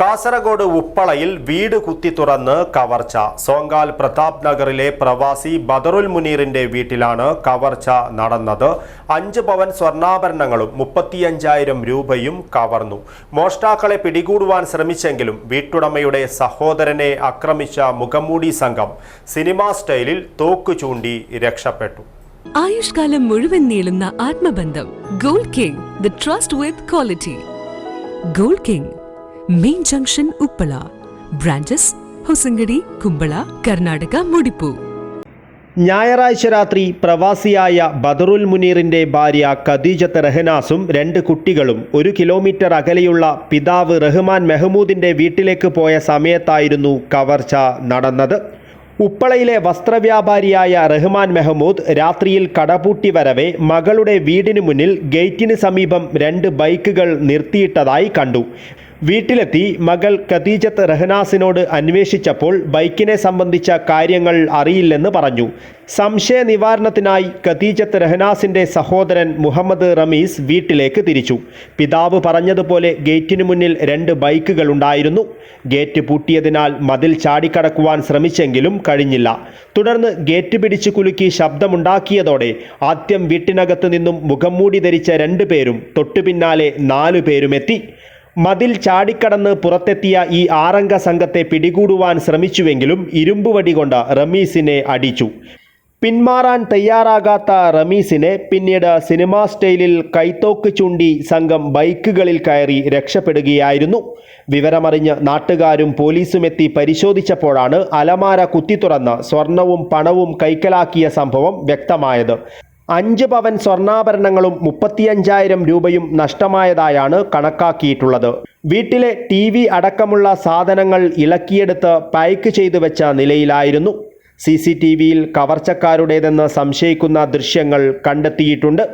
കാസർഗോഡ് ഉപ്പളയിൽ വീട് കുത്തി തുറന്ന് കവർച്ച. സോങ്കാൽ പ്രതാപ് നഗറിലെ പ്രവാസി ബദറുൽ മുനീറിന്റെ വീട്ടിലാണ് കവർച്ച നടന്നത്. അഞ്ച് പവൻ സ്വർണാഭരണങ്ങളും മുപ്പത്തിയഞ്ചായിരം രൂപയും കവർന്നു. മോഷ്ടാക്കളെ പിടികൂടുവാൻ ശ്രമിച്ചെങ്കിലും വീട്ടുടമയുടെ സഹോദരനെ ആക്രമിച്ച മുഖംമൂടി സംഘം സിനിമാ സ്റ്റൈലിൽ തോക്കു ചൂണ്ടി രക്ഷപ്പെട്ടു. ആയുഷ്കാലം മുഴുവൻ നീളുന്ന ആത്മബന്ധം gold king the trust with quality. Gold king main junction Uppala branches Hosangadi Kumbla Karnataka മുടിപ്പു ഞായറാഴ്ച രാത്രി പ്രവാസിയായ ബദറുൽ മുനീറിന്റെ ഭാര്യ ഖദീജത്ത് റഹനാസും രണ്ട് കുട്ടികളും ഒരു കിലോമീറ്റർ അകലെയുള്ള പിതാവ് റഹ്മാൻ മെഹമൂദിന്റെ വീട്ടിലേക്ക് പോയ സമയത്തായിരുന്നു കവർച്ച നടന്നത്. ഉപ്പളയിലെ വസ്ത്രവ്യാപാരിയായ റഹ്മാൻ മെഹ്മൂദ് രാത്രിയിൽ കടപൂട്ടി വരവെ മകളുടെ വീടിന് മുന്നിൽ ഗേറ്റിന് സമീപം രണ്ട് ബൈക്കുകൾ നിർത്തിയിട്ടതായി കണ്ടു. വീട്ടിലെത്തി മകൾ ഖദീജത്ത് റഹ്നാസിനോട് അന്വേഷിച്ചപ്പോൾ ബൈക്കിനെ സംബന്ധിച്ച കാര്യങ്ങൾ അറിയില്ലെന്ന് പറഞ്ഞു. സംശയ നിവാരണത്തിനായി ഖദീജത്ത് റഹ്നാസിന്റെ സഹോദരൻ മുഹമ്മദ് റമീസ് വീട്ടിലേക്ക് തിരിച്ചു. പിതാവ് പറഞ്ഞതുപോലെ ഗേറ്റിനു മുന്നിൽ രണ്ട് ബൈക്കുകൾ ഉണ്ടായിരുന്നു ഗേറ്റ് പൂട്ടിയതിനാൽ മതിൽ ചാടിക്കടക്കുവാൻ ശ്രമിച്ചെങ്കിലും കഴിഞ്ഞില്ല. തുടർന്ന് ഗേറ്റ് പിടിച്ചു കുലുക്കി ശബ്ദമുണ്ടാക്കിയതോടെ ആദ്യം വീട്ടിനകത്ത് നിന്നും മുഖം മൂടി ധരിച്ച രണ്ടു പേരും തൊട്ടുപിന്നാലെ നാലു പേരുമെത്തി മതിൽ ചാടിക്കടന്ന് പുറത്തെത്തിയ ഈ ആറംഗ സംഘത്തെ പിടികൂടുവാൻ ശ്രമിച്ചുവെങ്കിലും ഇരുമ്പുവടി കൊണ്ട് റമീസിനെ അടിച്ചു. പിന്മാറാൻ തയ്യാറാകാത്ത റമീസിനെ പിന്നീട് സിനിമാ സ്റ്റൈലിൽ കൈത്തോക്ക് ചൂണ്ടി സംഘം ബൈക്കുകളിൽ കയറി രക്ഷപ്പെടുകയായിരുന്നു. വിവരമറിഞ്ഞ് നാട്ടുകാരും പോലീസും എത്തി പരിശോധിച്ചപ്പോഴാണ് അലമാര കുത്തി കുത്തിത്തുറന്ന് സ്വർണവും പണവും കൈക്കലാക്കിയ സംഭവം വ്യക്തമായത്. അഞ്ച് പവൻ സ്വർണാഭരണങ്ങളും മുപ്പത്തിയഞ്ചായിരം രൂപയും നഷ്ടമായതായാണ് കണക്കാക്കിയിട്ടുള്ളത്. വീട്ടിലെ ടി വി അടക്കമുള്ള സാധനങ്ങൾ ഇളക്കിയെടുത്ത് പായ്ക്ക് ചെയ്തു വെച്ച നിലയിലായിരുന്നു. സി സി ടി വിയിൽ കവർച്ചക്കാരുടേതെന്ന് സംശയിക്കുന്ന ദൃശ്യങ്ങൾ കണ്ടെത്തിയിട്ടുണ്ട്.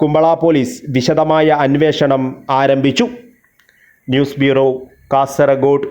കുമ്പള പോലീസ് വിശദമായ അന്വേഷണം ആരംഭിച്ചു. News bureau Kasaragod.